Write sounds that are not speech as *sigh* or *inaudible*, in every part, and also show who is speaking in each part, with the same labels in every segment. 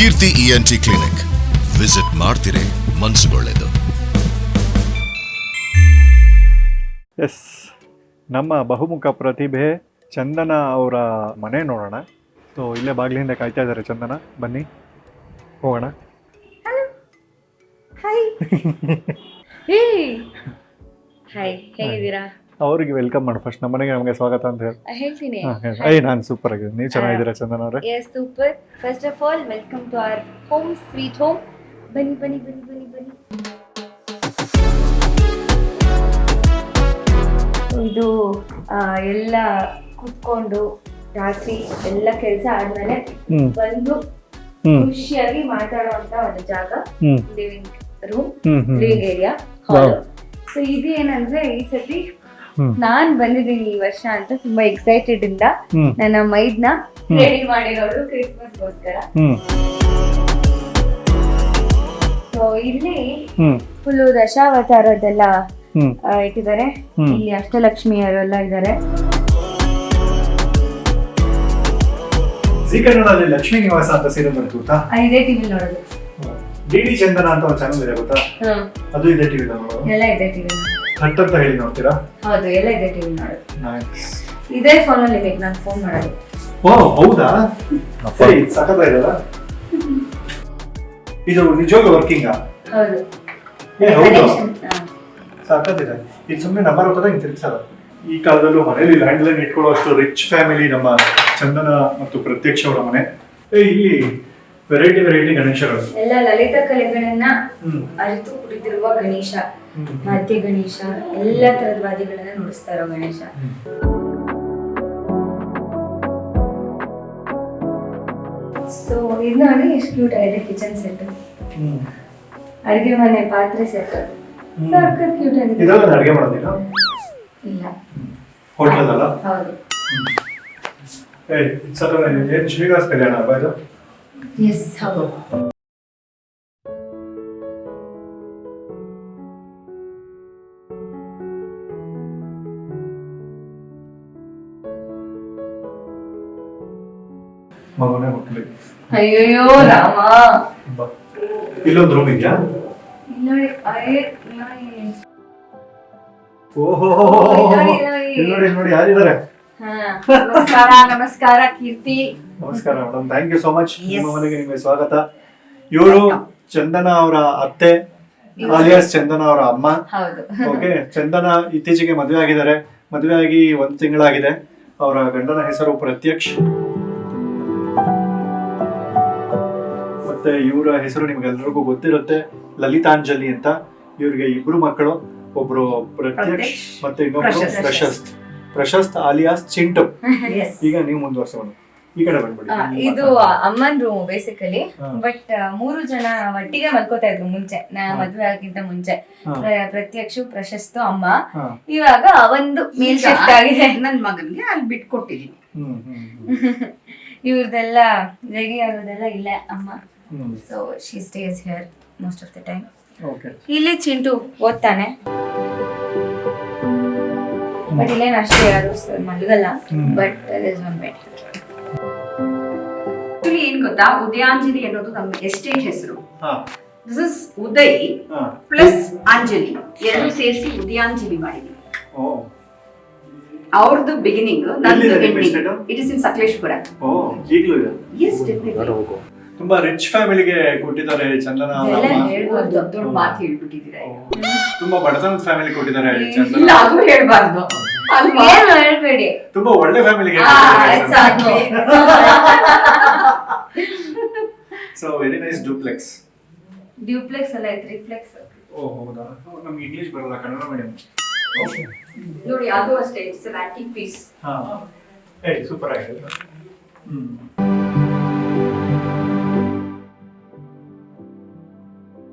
Speaker 1: ಕೀರ್ತಿ ENT clinic visit ಮಾಡ್ತಿರೇ ಮನಸ್ಸುಗೊಳ್ಳೆದು
Speaker 2: yes ನಮ್ಮ ಬಹುಮುಖ ಪ್ರತಿಭೆ ಚಂದನ ಅವರ ಮನೆ ನೋಡೋಣ. ಸೊ ಇಲ್ಲೇ ಬಾಗಿಲಿಂದ ಕಾಯ್ತಾ ಇದ್ದಾರೆ ಚಂದನ. ಬನ್ನಿ. ಹೋಗೋಣ.
Speaker 3: ಹಾಯ್ *laughs* ಹೇಗಿದ್ದೀರಾ?
Speaker 2: ಅವ್ರಿಗೆ ವೆಲ್ಕಮ್ ಮಾಡು. ಫಸ್ಟ್ ನಮ್ಮ ಮನೆಗೆ ನಮಗೆ ಸ್ವಾಗತ ಅಂತ ಹೇಳಿ.
Speaker 3: ಹೇಳ್ತೀನಿ.
Speaker 2: ಅಯ್ಯ ನಾನು ಸೂಪರ್ ಆಗಿದ್ದೀನಿ. ನೀವು ಚೆನ್ನಾಗಿದ್ದೀರಾ ಚಂದನ ಅವರೇ?
Speaker 3: Yes super first of all welcome to our home sweet home ಬನ್ನಿ ಬನ್ನಿ ಬನ್ನಿ ಬನ್ನಿ ಬನ್ನಿ. ಇದು ಆ, ಎಲ್ಲ ಕುತ್ಕೊಂಡು ರಾತ್ರಿ ಎಲ್ಲ ಕೆಲಸ ಆದ್ಮೇಲೆ ಬಂದು ಖುಷಿಯಾಗಿ ಮಾತಾಡುವಂತ ಒಂದು ಜಾಗ. Living room living area hall so ಇದು ಏನಂದ್ರೆ ಈ ಸತಿ. ನಾನ್ ಬಂದಿದ್ದೀನಿ ಈ ವರ್ಷ ಅಂತ ತುಂಬಾ ಎಕ್ಸೈಟೆಡ್ ಇಂದ ನನ್ನ ಮೈದ್ನ. ರೆಡಿ ಮಾಡಿರೋರು ಕ್ರಿಸ್ಮಸ್ಗೋಸ್ಕರ ಸೊ ಇಲ್ಲಿ ಫುಲ್ಲು ದಶಾವತಾರದೆಲ್ಲ ಇಟ್ಟಿದ್ದಾರೆ.
Speaker 2: ಇಲ್ಲಿ
Speaker 3: ಇಲ್ಲಿ ಅಷ್ಟಲಕ್ಷ್ಮಿಯರೆಲ್ಲ ಇದ್ದಾರೆ.
Speaker 2: ಜಿ ಕನ್ನಡದಲ್ಲಿ ಲಕ್ಷ್ಮೀ ನಿವಾಸ ಅಂತ ಸೀರಿಯಲ್ ಬರುತ್ತೆ ಗೊತ್ತಾ?
Speaker 3: ಇದೇ ಟಿವಿ ನೋಡೋದು.
Speaker 2: ಡಿ ಡಿ ಚಂದನ ಅಂತ ಒಂದು ಚಾನಲ್ ಇದೆ ಗೊತ್ತಾ? ಅದು ಇದೆ ಟಿವಿ ನೋಡೋದು.
Speaker 3: ಎಲ್ಲ ಇದೆ ಟಿವಿ
Speaker 2: ಹಟ್ ಅಂತ ಹೇಳಿ ನೋಡ್ತೀರಾ?
Speaker 3: ಹೌದು ಎಲ್ಲ ಇದೆ ಟಿವಿ ನೋಡೋದು.
Speaker 2: ನೈಸ್
Speaker 3: ಇದೇ ಅಲ್ಲಿ ಬೇಕು ನಾನು ಫೋನ್ ಮಾಡೋದು.
Speaker 2: ಓ ಹೌದಾ? ಸರಿ ಸಖತ್ ಇದಲ್ಲ ಇದು ನಿಜವಾಗ್ಲೂ ವರ್ಕಿಂಗಾ
Speaker 3: ಹೌದು.
Speaker 2: ಏ ಹೌದು.
Speaker 3: ಸಕತ್ತ ಇದೆ
Speaker 2: ಸಖತ್ತಿದೆ ಇದು. ಸುಮ್ಮನೆ ನಂಬರ್ ಹೋಗ್ತದ ಹಿಂಗೆ ತಿರ್ಗಿಸಲ್ಲ. ಈ ಕಾಲದಲ್ಲೂ ಮನೇಲಿ ಲ್ಯಾಂಡ್ ಲೈನ್ ಇಟ್ಕೊಳ್ಳೋ ಅಷ್ಟು ರಿಚ್ ಫ್ಯಾಮಿಲಿ ನಮ್ಮ ಚಂದನ ಮತ್ತು ಪ್ರತ್ಯಕ್ಷ ಅವರ ಮನೆ. ಏ ಇಲ್ಲಿ ವೆರೈಟಿ ವೆರೈಟಿ ಗಣೇಶಗಳು.
Speaker 3: ಎಲ್ಲ ಲಲಿತ ಕಲೆಗಳನ್ನ ಅರಿತು ಕುಳಿತಿರುವ ಗಣೇಶ
Speaker 2: ಮಾತ್ಯ
Speaker 3: ವಾದ್ಯ ಗಣೇಶ ಎಲ್ಲ ತರದ ವಾದ್ಯಗಳನ್ನ ನುಡಿಸ್ತಾ ಇರೋ ಗಣೇಶ. ಸೊ ಇದು ನೋಡಿ ಎಷ್ಟು ಕ್ಯೂಟ್ ಆಗಿದೆ ಕಿಚನ್ ಸೆಟ್. ಅಡಿಗೆ ಮನೆ ಪಾತ್ರೆ ಸೆಟ್. ಸಖತ್ ಕ್ಯೂಟ್ ಆಗಿದೆ.
Speaker 2: ಇದೆಲ್ಲ ಅಡುಗೆ ಮಾಡೋದಿಲ್ಲ?
Speaker 3: ಇಲ್ಲ.
Speaker 2: ಹೋಟ್ಲಲ್ಲ
Speaker 3: ಹೌದು.
Speaker 2: ಏ ಸರ್ ಏನು ಶ್ರೀಗಾಸ್ ಕಲ್ಯಾಣ ಇದು?
Speaker 3: ಎಸ್ ಹೌದು
Speaker 2: ಮಗನೇ ಹುಟ್ಟಲಿ
Speaker 3: ಅಯ್ಯಯ್ಯೋ ರಾಮ
Speaker 2: ಇಲ್ಲೊಂದು ರೂಮ್ ಇದೆಯಾ
Speaker 3: ಅಯ್ಯ
Speaker 2: ಓಹೋ
Speaker 3: ಇಲ್ಲಿ ನೋಡಿ, ನೋಡಿ.
Speaker 2: ಯಾರಿದ್ದಾರೆ
Speaker 3: ನಮಸ್ಕಾರ ನಮಸ್ಕಾರ ಕೀರ್ತಿ.
Speaker 2: ನಮಸ್ಕಾರ madam thank you so much ನಿಮ್ಮ ಮನೆಗೆ ನಿಮಗೆ ಸ್ವಾಗತ. ಇವರು ಚಂದನ ಅವರ ಅತ್ತೆ ಆಲಿಯಾಸ್ ಚಂದನ ಅವರ ಅಮ್ಮ. ಓಕೆ ಚಂದನ ಇತ್ತೀಚೆಗೆ ಮದುವೆ ಆಗಿದ್ದಾರೆ. ಮದುವೆ ಆಗಿ ಒಂದು ತಿಂಗಳಾಗಿದೆ. ಅವರ ಗಂಡನ ಹೆಸರು ಪ್ರತ್ಯಕ್ಷ. ಮತ್ತೆ ಇವರ ಹೆಸರು ನಿಮ್ಗೆಲ್ರಿಗೂ ಗೊತ್ತಿರುತ್ತೆ. ಲಲಿತಾಂಜಲಿ ಅಂತ. ಇವ್ರಿಗೆ ಇಬ್ರು ಮಕ್ಕಳು. ಒಬ್ರು ಪ್ರತ್ಯಕ್ಷ
Speaker 4: ಪ್ರತ್ಯಕ್ಷ್,
Speaker 2: ಮತ್ತೆ ಇನ್ನೊಬ್ರು
Speaker 4: ಪ್ರಶಸ್ತ್.
Speaker 2: ಪ್ರಶಸ್ತ್ ಆಲಿಯಾಸ್ ಚಿಂಟು. *laughs*
Speaker 4: ಎಸ್
Speaker 2: ಈಗ ನೀವು ಮುಂದುವರ್ಸೋಣ ಈ ಕಡೆ ಬಂದ್ಬಿಡಿ.
Speaker 3: ಆ, ಇದು ಅಮ್ಮನ್ ರೂಮ್ ಬೇಸಿಕಲಿ
Speaker 2: ಹಾ.
Speaker 3: ಬಟ್ ಮೂರು ಜನ ಒಟ್ಟಿಗೆ ಮಲ್ಕೋತಾ ಇದ್ರು ಮುಂಚೆ. ನಾ
Speaker 2: ಹಾ.
Speaker 3: ಮದ್ವೆ ಆಗಿಂತ ಮುಂಚೆ.
Speaker 2: ಹಾ.
Speaker 3: ಪ್ರ- ಪ್ರತ್ಯಕ್ಷು ಪ್ರಶಸ್ತು ಅಮ್ಮ.
Speaker 2: ಹಾ.
Speaker 3: ಇವಾಗ ಅವಂದು ಮೇಲ್ ಶಿಫ್ಟ್ ಆಗಿದೆ. *laughs*
Speaker 4: ನನ್ ಮಗನ್ಗೆ ಅಲ್ಲಿ ಬಿಟ್ಕೊಟ್ಟಿದೀನಿ.
Speaker 2: ಹ್ಮ್ ಹ್ಮ್ ಹ್ಮ್. *laughs*
Speaker 3: ಇವ್ರದೆಲ್ಲ ರೆಡಿ ಆಗೋದೆಲ್ಲ ಇಲ್ಲ ಅಮ್ಮ.
Speaker 2: ಹ್ಮ್.
Speaker 3: So she stays here most of the time
Speaker 2: okay
Speaker 3: ಇಲ್ಲಿ ಚಿಂಟು ಓದ್ತಾನೆ. ಬಟ್ ಇಲ್ಲೇನು ಅಷ್ಟೇ ಯಾರು ಮಲಗಲ್ಲ. But is one bet
Speaker 4: actually ಏನ್ ಗೊತ್ತಾ? ಉದಯಾಂಜಲಿ ಅನ್ನೋದು ನಮ್ಮ ಎಸ್ಟೇಟ್ ಹೆಸರು.
Speaker 2: ಹಾ.
Speaker 4: This is Uday plus Anjali. ಎರಡು ಸೇರಿಸಿ ಉದಯಾಂಜಲಿ ಮಾಡಿದ್ವಿ.
Speaker 2: ಓ.
Speaker 4: ಅವ್ರದ್ದು ಬಿಗಿನಿಂಗ್ ನಂದು ending it is in Sakleshpur yes definitely
Speaker 2: ತುಂಬಾ ರಿಚ್ ಫ್ಯಾಮಿಲಿಗೆ ಕೊಟ್ಟಿದ್ದಾರೆ ಚಂದನ ಅವ್ರ
Speaker 3: ಎಲ್ಲ. ಹೇಳ್ಬೋದು.
Speaker 4: ದೊಡ್ಡ ದೊಡ್ಡ ಮಾತು ಹೇಳ್ಬಿಟ್ಟಿದ್ದೀರಾ.
Speaker 2: ತುಂಬಾ ಬಡತನದ ಫ್ಯಾಮಿಲಿ ಕೊಟ್ಟಿದ್ದಾರೆ
Speaker 4: ಇಲ್ಲ ಅದು ಹೇಳ್ಬಾರ್ದು. ಅಲ್ವಾ?
Speaker 3: ಏನು ಹೇಳ್ಬೇಡಿ.
Speaker 2: ತುಂಬಾ ಒಳ್ಳೆ
Speaker 4: family
Speaker 2: so very nice duplex
Speaker 3: duplex ಅಲ್ಲ ತ್ರಿಪ್ಲೆಕ್ಸ್
Speaker 2: ಓ ಹೌದಾ? ನಮ್ಗೆ ಇಂಗ್ಲಿಷ್ ಬರಲ್ಲ ಕನ್ನಡ ಮೀಡಿಯಂ ಓಕೆ
Speaker 4: ನೋಡಿ ಅದು ಅಷ್ಟೇ ಇಟ್ಸ್ ಆಂಟಿಕ್ ಪೀಸ್
Speaker 2: ಹಾ. ಏ ಸೂಪರ್ ಆಗಿದೆ. ಹ್ಮ್.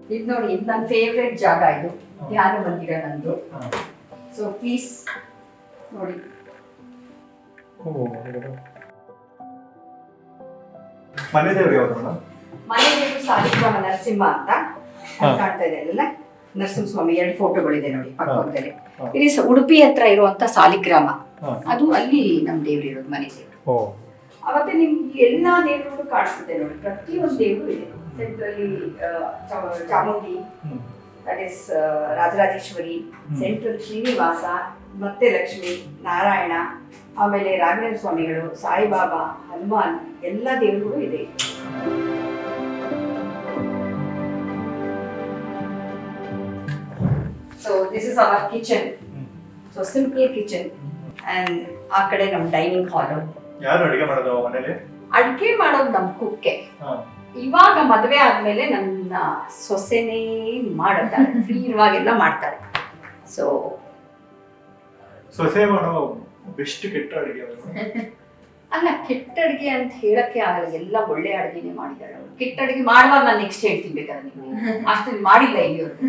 Speaker 4: ಇದು ನೋಡಿ ಇದು ನನ್ನ ಫೇವ್ರೆಟ್ ಜಾಗ ಇದು. ಧ್ಯಾನ ಮಂದಿರ ನಂದು. ಸೊ ಪ್ಲೀಸ್ ನೋಡಿ.
Speaker 2: ಓ ಮನೆ ದೇವರು ಯಾವ್ದು
Speaker 4: ಮನೆ ದೇವರು ಸಾಲಿಗ್ರಾಮ ನರಸಿಂಹ ಅಂತ. ಕಾಣ್ತಾ ಇದೆ ಅಲ್ಲ ನರಸಿಂಹಸ್ವಾಮಿ ಎರಡು ಫೋಟೋಗಳಿದೆ ನೋಡಿ ಪಕ್ಕದಲ್ಲಿ. ಇಲ್ಲಿ ಉಡುಪಿ ಹತ್ರ ಇರುವಂತ ಸಾಲಿಗ್ರಾಮ. ಅದು ಅಲ್ಲಿ ನಮ್ ದೇವ್ರು ಇರೋದು ಮನೆ ದೇವರು.
Speaker 2: ಓ.
Speaker 4: ಅವತ್ತೆ ನಿಮ್ಗೆ ಎಲ್ಲಾ ದೇವರುಗಳು ಕಾಣಿಸುತ್ತೆ ನೋಡಿ ಪ್ರತಿಯೊಂದು ದೇವರು ಇದೆ. ಸೆಂಟ್ರಲ್ಲಿ Chamundi. That is Rajarajeshwari central Srinivasa ಮತ್ತೆ ಲಕ್ಷ್ಮಿ ನಾರಾಯಣ ಆಮೇಲೆ ರಾಘವೇಂದ್ರ ಸ್ವಾಮಿಗಳು ಸಾಯಿಬಾಬಾ ಹನುಮಾನ್ ಎಲ್ಲ ದೇವರುಗಳು ಇದೆ. So this is our kitchen so simple kitchen and ಆ ಕಡೆ ನಮ್ಮ ಡೈನಿಂಗ್ ಹಾಲ್
Speaker 2: ಯಾರು ಅಡುಗೆ ಮಾಡೋದು ಮನೇಲಿ?
Speaker 4: ಅಡುಗೆ ಮಾಡೋದು ನಮ್ಮ ಕುಕ್ಕೆ. ಇವಾಗ ಮದುವೆ ಆದ್ಮೇಲೆ ನನ್ನ ಸೊಸೆನೇ ಮಾಡುತ್ತಾರೆ. ಫ್ರೀ ಇರುವಾಗೆಲ್ಲ ಮಾಡ್ತಾರೆ. ಸೊ
Speaker 2: ಸೊಸೆ ಮಾಡೋ ಬೆಸ್ಟ್ ಕೆಟ್ಟ ಅಡುಗೆ
Speaker 4: ಅಲ್ಲ ಕೆಟ್ಟ ಅಡಿಗೆ ಅಂತ ಹೇಳಕ್ಕೆ ಆಗಲ್ಲ. ಎಲ್ಲ ಒಳ್ಳೆ ಅಡಿಗೆನೆ ಮಾಡಿದ್ದಾರೆ ಅವರು. ಕೆಟ್ಟ ಅಡಿಗೆ ಮಾಡುವಾಗ ನಾನು ನೆಕ್ಸ್ಟ್ ಹೇಳ್ತೀನಿ ಬೇಕಾದ್ರೆ ನೀವು ಅಷ್ಟು ಮಾಡಿಲ್ಲ ಇಲ್ಲಿವರೆಗೂ.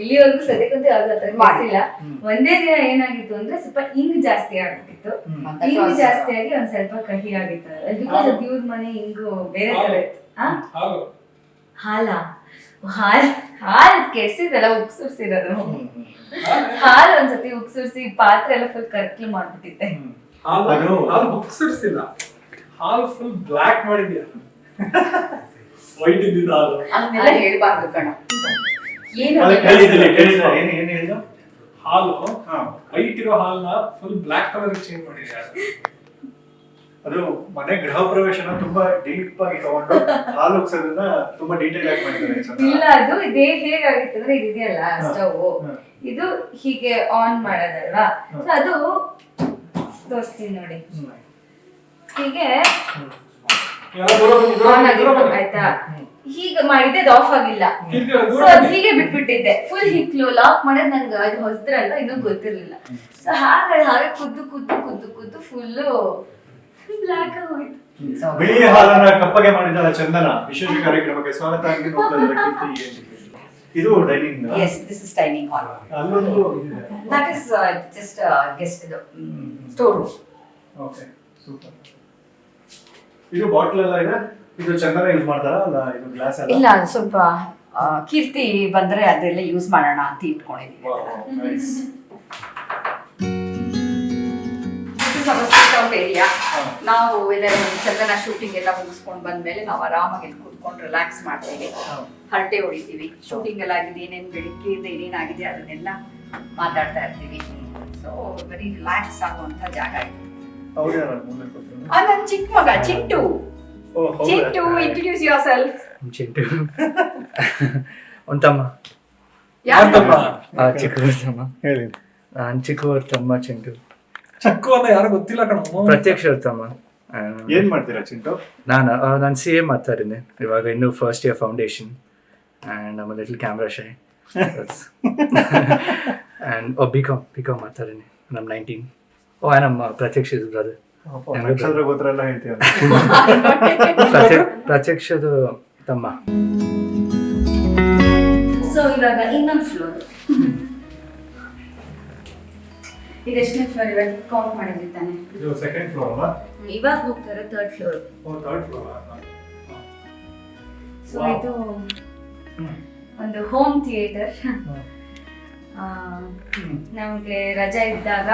Speaker 3: ಇಲ್ಲಿವರೆಗೂ ಸದ್ಯಕ್ಕಂತೂ ಯಾವ್ದು ಮಾಡಿಲ್ಲ. ಒಂದೇ ದಿನ ಏನಾಗಿತ್ತು ಅಂದ್ರೆ ಸ್ವಲ್ಪ ಇಂಗ್ ಜಾಸ್ತಿ ಆಗ್ಬಿಟ್ಟಿತ್ತು. ಹಿಂಗ್ ಜಾಸ್ತಿ ಆಗಿ ಒಂದ್ ಸ್ವಲ್ಪ ಕಹಿ ಆಗಿತ್ತು. ಬಿಕಾಸ್ ಇವ್ರ ಮನೆ ಇಂಗು ಬೇರೆ ತರ ಇತ್ತು? ಹಾಲ ಹಾಲ್ ಹಾಲ್ ಕೆಡ್ಸಿದಲ್ಲ
Speaker 2: ಹ್ಮ್.
Speaker 3: ಹಾಲ್ ಒಂದ್ಸತಿ ಉಕ್ಸುರ್ಸಿ ಪಾತ್ರೆ ಎಲ್ಲ ಫುಲ್ ಕರ್ಕ್ಲು ಮಾಡ್ಬಿಟ್ಟಿದ್ದೆ.
Speaker 5: ಹಾಲು ಹಾಲು ಬುಕ್ಸಿಡ್ಸಿಲ್ಲ ಹಾಲು ಫುಲ್ ಬ್ಲ್ಯಾಕ್ ಮಾಡಿದ್ಯಾ ವೈಟ್ ಇದ್ದಿದ್ದು ಹಾಲು
Speaker 4: ಅದನ್ನೆಲ್ಲ ಹೇಳ್ಬಾರ್ದು ಕಣ ಏನು.
Speaker 2: ಏನ್ ಏನ್ ಹೇಳಿದ್ದು?
Speaker 5: ಹಾಲು
Speaker 2: ಹಾ.
Speaker 5: ವೈಟ್ ಇರೋ ಹಾಲ್ನ ಫುಲ್ ಬ್ಲ್ಯಾಕ್ ಕಲರ್ ಚೇಂಜ್ ಮಾಡಿದ್ಯಾ
Speaker 2: ಅದು ಮನೆ ಗೃಹ ಪ್ರವೇಶನ ತುಂಬಾ ಡೀಪ್ ಆಗಿ ತಗೊಂಡು *laughs* ಹಾಲು ಉಗ್ಸೋದನ್ನ ತುಂಬಾ ಡೀಟೇಲ್ ಆಗಿ ಮಾಡಿದ್ದಾರೆ
Speaker 3: ಇಲ್ಲ ಅದು ಇದೇ ಹೇಗಾಗಿತ್ತು ಅಂದ್ರೆ ಇದೆಯಲ್ಲ ಸ್ಟವ್ ಇದು ಹೀಗೆ ಆನ್ ಮಾಡೋದಲ್ವಾ. ಅದು ತೋರಿಸ್ತೀನಿ ನೋಡಿ. ಹೀಗೆ ಆನ್ ಆಗಿತ್ತು ಆಯ್ತಾ? ಹೀಗೆ ಮಾಡಿದ್ದೆ ಅದು ಆಫ್ ಆಗಿಲ್ಲ. ಸೊ ಅದ್. ಹೀಗೆ ಬಿಟ್ಬಿಟ್ಟಿದ್ದೆ. ಫುಲ್ ಹಿಕ್ಲು ಲಾಕ್ ಮಾಡೋದು ನಂಗೆ ಅದು ಹೊಸದ್ರಲ್ಲ ಇನ್ನೂ ಗೊತ್ತಿರ್ಲಿಲ್ಲ. ಸೊ ಹಾಗೆ ಹಾಗೆ ಕುದ್ದು ಕುದ್ದು ಕುದ್ದು ಕುದ್ದು ಫುಲ್ಲು
Speaker 2: ಬಿಳಿ ಹಾಲನ್ನ ಕಪ್ಪಗೆ ಮಾಡಿದಳ ಚಂದನ. ವಿಶೇಷ ಕಾರ್ಯಕ್ರಮಕ್ಕೆ ಸ್ವಾಗತ ಆಗಿ ನೋಡ್ತಾ *laughs* ಇದ್ದಾರೆ. ಕೀರ್ತಿ ಏನು. ಇದು dining
Speaker 4: yes this is dining hall
Speaker 2: ಅಲ್ಲೊಂದು is
Speaker 4: that is just guest ಇದು. ಸ್ಟೋರ್ ರೂಮ್
Speaker 2: ಓಕೆ ಸೂಪರ್ ಇದು ಬಾಟ್ಲ್ ಎಲ್ಲ ಇದೆ? ಇದು ಚಂದನ ಯೂಸ್ ಮಾಡ್ತಾರ? ಅಲ್ಲ ಇದು ಗ್ಲಾಸ್ ಎಲ್ಲ
Speaker 4: ಇಲ್ಲ ಸ್ವಲ್ಪ ಆ, ಕೀರ್ತಿ ಬಂದ್ರೆ ಅದೆಲ್ಲ ಯೂಸ್ ಮಾಡೋಣ ಅಂತ ಇಟ್ಕೊಂಡಿದ್ದೀವಿ
Speaker 2: nice.
Speaker 4: ಏರಿಯಾ
Speaker 2: ಹಾ.
Speaker 4: ನಾವು ಎಲ್ಲರೂ ಚಂದನ ಶೂಟಿಂಗ್ ಎಲ್ಲ ಮುಗಿಸ್ಕೊಂಡು ಬಂದ್ಮೇಲೆ ನಾವು ಆರಾಮಾಗಿ ಇಲ್ಲಿ ಕೂತ್ಕೊಂಡು ರಿಲ್ಯಾಕ್ಸ್ ಮಾಡ್ತೇವೆ. ಹರಟೆ ಹೊಡಿತೀವಿ. ಶೂಟಿಂಗ್ ಎಲ್ಲ ಆಗಿದೆ ಏನೇನು ಬೆಳಿಗ್ಗೆಯಿಂದ ಏನೇನಾಗಿದೆ ಅದನ್ನೆಲ್ಲ ಮಾತಾಡ್ತಾ ಇರ್ತೀವಿ. ಸೊ ವೆರಿ ರಿಲ್ಯಾಕ್ಸ್ ಆಗುವಂತ ಜಾಗ ಇದು. ನನ್ನ ಚಿಕ್ಕ ಮಗ ಚಿಟ್ಟು
Speaker 2: ಓ, ಹೌದಾ?
Speaker 4: Chittu introduce yourself
Speaker 6: Chintu. ಒಂದು ತಮ್ಮ.
Speaker 4: ಯಾರು
Speaker 5: ಯಾರ್ತಮ್ಮ?
Speaker 6: ಆ, ಚಿಕ್ಕ ತಮ್ಮ.
Speaker 2: ಹೇಳಿ.
Speaker 6: ನಾನು ಚಿಕ್ಕವ್ರ ತಮ್ಮ ಚಿಂಟು.
Speaker 5: ಚಿಕ್ಕು ಅಂತ ಯಾರು ಗೊತ್ತಿಲ್ಲ ಕಣ.
Speaker 6: ಪ್ರತ್ಯಕ್ಷ ತಮ್ಮ.
Speaker 2: ಏನ್ ಮಾಡ್ತೀರಾ ಚಿಂಟು?
Speaker 6: ನಾನು ನಾನು ಸಿ ಎ ಮಾಡ್ತಾ ಇದ್ದೀನಿ ಇವಾಗ ಇನ್ನು ಫಸ್ಟ್ ಇಯರ್ ಫೌಂಡೇಶನ್ ಆ್ಯಂಡ್ ನಮ್ಮ little camera shy and oh B com B com ಮಾಡ್ತಾ ಇದ್ದೀನಿ ನಮ್ಮ ನೈನ್ಟೀನ್ ಓ ನಮ್ಮ ಪ್ರತ್ಯಕ್ಷ ಇದು ಬ್ರದರ್
Speaker 2: ಗೋತ್ರ ಎಲ್ಲ ಹೇಳ್ತೀರ
Speaker 6: ಪ್ರತ್ಯ ಪ್ರತ್ಯಕ್ಷದು ತಮ್ಮ.
Speaker 3: ಸೊ ಇವಾಗ ಇನ್ನೊಂದು ಫ್ಲೋರ್ ಇದೆಷ್ಟನೇ ಫ್ಲೋರ್ ಇವಾಗ ಕೌಂಟ್ ಮಾಡಿದ್ವಿ ತಾನೆ?
Speaker 2: ಇದು ಸೆಕೆಂಡ್ ಫ್ಲೋರ್ ಅಲ್ಲ
Speaker 3: ಇವಾಗ ಹೋಗ್ತಾರೆ third floor
Speaker 2: oh third floor
Speaker 3: so. ಇದು ಒಂದು ಹೋಮ್. ಥಿಯೇಟರ್ ನಮಗೆ ರಜಾ ಇದ್ದಾಗ.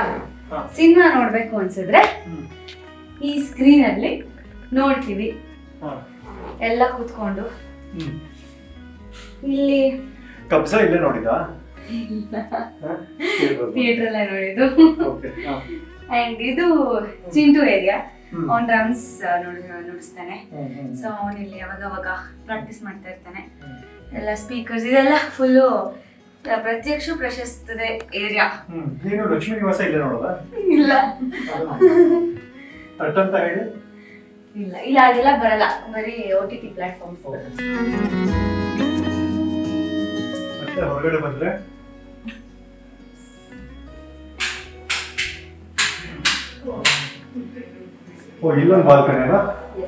Speaker 3: ಸಿನಿಮಾ ನೋಡ್ಬೇಕು ಅನ್ಸಿದ್ರೆ ಈ ಸ್ಕ್ರೀನ್ ಅಲ್ಲಿ ನೋಡ್ತೀವಿ. ಎಲ್ಲ ಕೂತ್ಕೊಂಡು. ಇಲ್ಲಿ
Speaker 2: ಕಬ್ಸಾ ಇಲ್ಲೇ ನೋಡಿದ?
Speaker 3: ಥಿಯೇಟರ್ ಎಲ್ಲ ನೋಡಿದ್ದು. ಅಂಡ್ ಇದು ಚಿಂಟು ಏರಿಯಾ ಅವನ್ ಡ್ರಮ್ಸ್ ನುಡಿಸ್ತಾನೆ. ಸೊ ಅವನ್ ಇಲ್ಲಿ ಯಾವಾಗ ಅವಾಗ ಪ್ರಾಕ್ಟೀಸ್ ಮಾಡ್ತಾ ಇರ್ತಾನೆ. ಎಲ್ಲ ಸ್ಪೀಕರ್ಸ್ ಇದೆಲ್ಲ ಫುಲ್ಲು ಪ್ರತ್ಯಕ್ಷ ಪ್ರಶಸ್ತದೆ ಏರಿಯಾ
Speaker 2: ನೀನು ಲಕ್ಷ್ಮೀ ನಿವಾಸ ಇಲ್ಲೇ ನೋಡೋದ?
Speaker 3: ಇಲ್ಲ.
Speaker 2: ತಟ್ ಅಂತ ಹೇಳಿ.
Speaker 3: ಇಲ್ಲ ಇಲ್ಲ ಅದೆಲ್ಲ ಬರಲ್ಲ. ಬರೀ ಓ ಟಿ ಟಿ ಪ್ಲಾಟ್ಫಾರ್ಮ್ಸ್
Speaker 2: ಹೊರಗಡೆ ಬಂದ್ರೆ? ಓ ಇಲ್ಲೊಂದು ಬಾಲ್ಕನಿ ಅಲ್ಲ ಏ,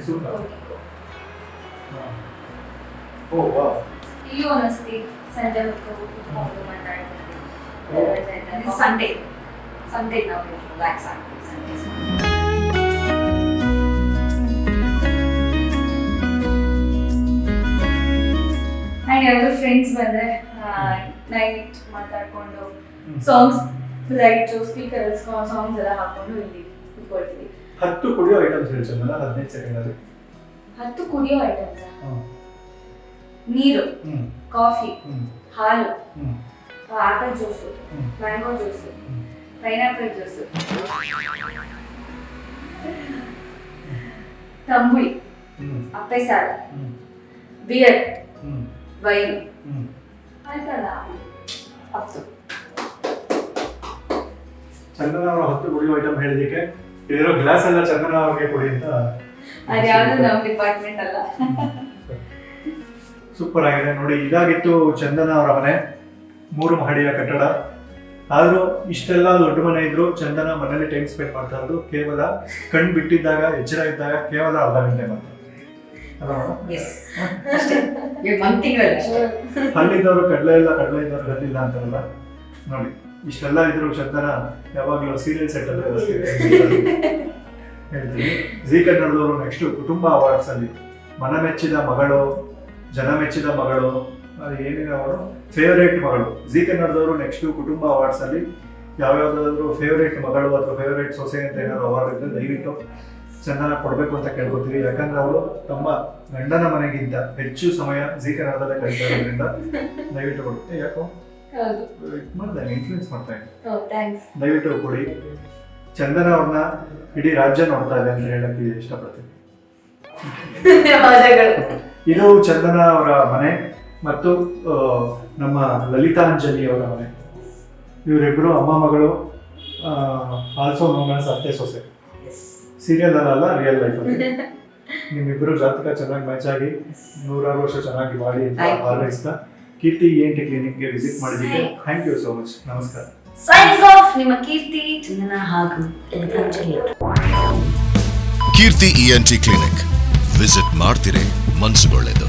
Speaker 2: super. ಓ ವಾ
Speaker 3: ಇಲ್ಲಿ ಒಂದೊಂದ್ಸತಿ ಸಂಜೆ ಹೊತ್ತು ಕೂತ್ಕೊಂಡು ಮಾತಾಡ್ತೀವಿ
Speaker 4: ಸಂಡೇ ಸಂಡೇ ನಾವು ರಿಲ್ಯಾಕ್ಸ್ ಆಗ್ತೀವಿ ಸಂಡೇ
Speaker 3: ಅಂಡ್ ಯಾವ್ದು ಫ್ರೆಂಡ್ಸ್ ಬಂದ್ರೆ ನೈಟ್ ಮಾತಾಡ್ಕೊಂಡು ಸಾಂಗ್ಸ್ ಲೈಟ್ ಸ್ಪೀಕರ್ ಸಾಂಗ್ಸ್ ಎಲ್ಲ ಹಾಕೊಂಡು ಇಲ್ಲಿ. ಕೂತ್ಕೊಳ್ತೀವಿ
Speaker 2: ಹತ್ತು ಕುಡಿಯೋ ಐಟಮ್ಸ್ ಹೇಳಿ ಚಂದನ ಹದಿನೈದು ಸೆಕೆಂಡ್ ಅಲ್ಲಿ
Speaker 3: ಹತ್ತು ಕುಡಿಯೋ ಐಟಮ್ಸ್
Speaker 2: ಹ್ಮ್.
Speaker 3: ನೀರು
Speaker 2: ಹ್ಮ್
Speaker 3: ಕಾಫಿ
Speaker 2: ಹ್ಮ್
Speaker 3: ಹಾಲು
Speaker 2: ಹ್ಮ್
Speaker 3: apple juice
Speaker 2: hmm.
Speaker 3: Mango juice
Speaker 2: hmm.
Speaker 3: Pineapple juice ತಂಬುಳಿ
Speaker 2: ಹ್ಮ್
Speaker 3: ಅಪ್ಪೆ ಸಾರು
Speaker 2: ಹ್ಮ್
Speaker 3: ಬಿಯರ್
Speaker 2: ಹ್ಮ್
Speaker 3: ವೈನ್
Speaker 2: ಹ್ಮ್
Speaker 3: ಆಯ್ತಲ್ಲ ಹತ್ತು
Speaker 2: ಚಂದನ ಅವರು ಹತ್ತು ಕುಡಿಯೋ ಐಟಮ್ ಹೇಳಿದಕ್ಕೆ ಇಲ್ಲಿರೋ ಗ್ಲಾಸ್ ಎಲ್ಲ ಚಂದನ ಅವ್ರಿಗೆ ಕೊಡಿ ಅಂತ
Speaker 3: ಅದ್ಯಾವುದು ನಮ್ಮ ಡಿಪಾರ್ಟ್ಮೆಂಟ್ ಅಲ್ಲ.
Speaker 2: ಸೂಪರ್ ಆಗಿದೆ. ನೋಡಿ ಇದಾಗಿತ್ತು ಚಂದನ ಅವರ ಮನೆ. ಮೂರು ಮಹಡಿಯ ಕಟ್ಟಡ. ಆದರೂ ಇಷ್ಟೆಲ್ಲ ದೊಡ್ಡ ಮನೆ ಇದ್ರು ಚಂದನ ಮನೇಲಿ ಟೈಮ್ ಸ್ಪೆಂಡ್ ಮಾಡ್ತಾ ಇರೋದು. ಕೇವಲ ಕಣ್ ಬಿಟ್ಟಿದ್ದಾಗ ಎಚ್ಚರ ಇದ್ದಾಗ ಕೇವಲ ಅರ್ಧ ಗಂಟೆ ಮಾತ್ರ.
Speaker 4: ಅಲ್ಲಿದ್ದವರು
Speaker 2: ಹಲ್ಲಿದ್ದವರು ಕಡಲೆ ಇಲ್ಲ ಕಡಲೆ ಇದ್ದವ್ರು ಗಲ್ಲಿಲ್ಲ ಅಂತಾರಲ್ಲ. ನೋಡಿ. ಇಷ್ಟೆಲ್ಲ ಇದ್ರು ಚಂದನ ಯಾವಾಗಲೂ ಸೀರಿಯಲ್ ಸೆಟ್ ಅಲ್ಲಿ ಹೇಳ್ತೀನಿ. ಜಿ ಕನ್ನಡದವರು ನೆಕ್ಸ್ಟ್ ಕುಟುಂಬ ಅವಾರ್ಡ್ಸ್ ಅಲ್ಲಿ ಮನ ಮೆಚ್ಚಿದ ಮಗಳು, ಜನ ಮೆಚ್ಚಿದ ಮಗಳು ಏನಿದೆ ಅವರು? ಫೇವರೇಟ್ ಮಗಳು. ಜಿ ಕನ್ನಡದವರು ನೆಕ್ಸ್ಟ್ ಕುಟುಂಬ ಅವಾರ್ಡ್ಸ್ ಅಲ್ಲಿ ಯಾವ್ಯಾವ್ದಾದ್ರು ಫೇವರೇಟ್ ಮಗಳು ಅಥವಾ ಫೇವ್ರೇಟ್ ಸೊಸೆ ಅಂತ ಏನಾದ್ರು ಅವಾರ್ಡ್ ಇದ್ರೆ ದಯವಿಟ್ಟು ಚೆನ್ನಾಗಿ ಕೊಡಬೇಕು ಅಂತ ಕೇಳ್ಕೊತೀವಿ. ಯಾಕಂದ್ರೆ ಅವರು ತಮ್ಮ ಗಂಡನ ಮನೆಗಿಂತ ಹೆಚ್ಚು ಸಮಯ ಜಿ ಕನ್ನಡದಲ್ಲೇ ಕಳೀತಾ ಇರೋದ್ರಿಂದ ದಯವಿಟ್ಟು ಕೊಡಿ ಯಾಕೋ?
Speaker 3: ಹೌದು.
Speaker 2: ಮಾಡ್ತಾ ಇನ್ಫ್ಲೂಯೆನ್ಸ್ ಮಾಡ್ತಾ ಇದ್ದೀನಿ
Speaker 3: ಥ್ಯಾಂಕ್ಸ್
Speaker 2: ದಯವಿಟ್ಟು ಕೊಡಿ. ಚಂದನ ಅವ್ರನ್ನ ಇಡೀ ರಾಜ್ಯ ನೋಡ್ತಾ ಇದೆ ಅಂತ ಹೇಳಕ್ಕೆ ಇಷ್ಟಪಡ್ತೀನಿ.
Speaker 3: ಧನ್ಯವಾದಗಳು
Speaker 2: ಇದು ಚಂದನ ಅವರ ಮನೆ ಮತ್ತು ಆ, ನಮ್ಮ ಲಲಿತಾಂಜಲಿ ಅವರ ಮನೆ. ಇವರಿಬ್ಬರು ಅಮ್ಮ ಮಗಳು ಆಲ್ಸೋ ನೋನ್ ಆಸ್ ಅತ್ತೆ ಸೊಸೆ. ಸೀರಿಯಲ್ ಅಲ್ಲ ರಿಯಲ್ ಲೈಫ್ ಅಲ್ಲಿ. ನಿಮ್ಮಿಬ್ಬರು ಜಾತಕ ಚೆನ್ನಾಗಿ ಮ್ಯಾಚ್ ಆಗಿ ನೂರಾರು ವರ್ಷ ಚೆನ್ನಾಗಿ ಬಾಳಿ ಅಂತ
Speaker 4: Thank you.
Speaker 2: ಹಾರೈಸ್ತಾ ಕೀರ್ತಿ ಎಂಟಿ ಎನ್ ಟಿ ಕ್ಲಿನಿಕ್ಗೆ ವಿಸಿಟ್ ಮಾಡಿದ್ದಕ್ಕೆ ಥ್ಯಾಂಕ್ ಯು ಸೋ ಮಚ್ ನಮಸ್ಕಾರ.
Speaker 3: ಸೈನ್ಸ್ ಆಫ್ ನಿಮ್ಮ ಕೀರ್ತಿ ಚಂದನ ಹಾಗೂ
Speaker 1: ಕೀರ್ತಿ ಇಎನ್ಟಿ ಕ್ಲಿನಿಕ್ ವಿಸಿಟ್ ಮಾಡ್ತಿರೇ ಮನ್ಸುಗೊಳ್ಳೆದು.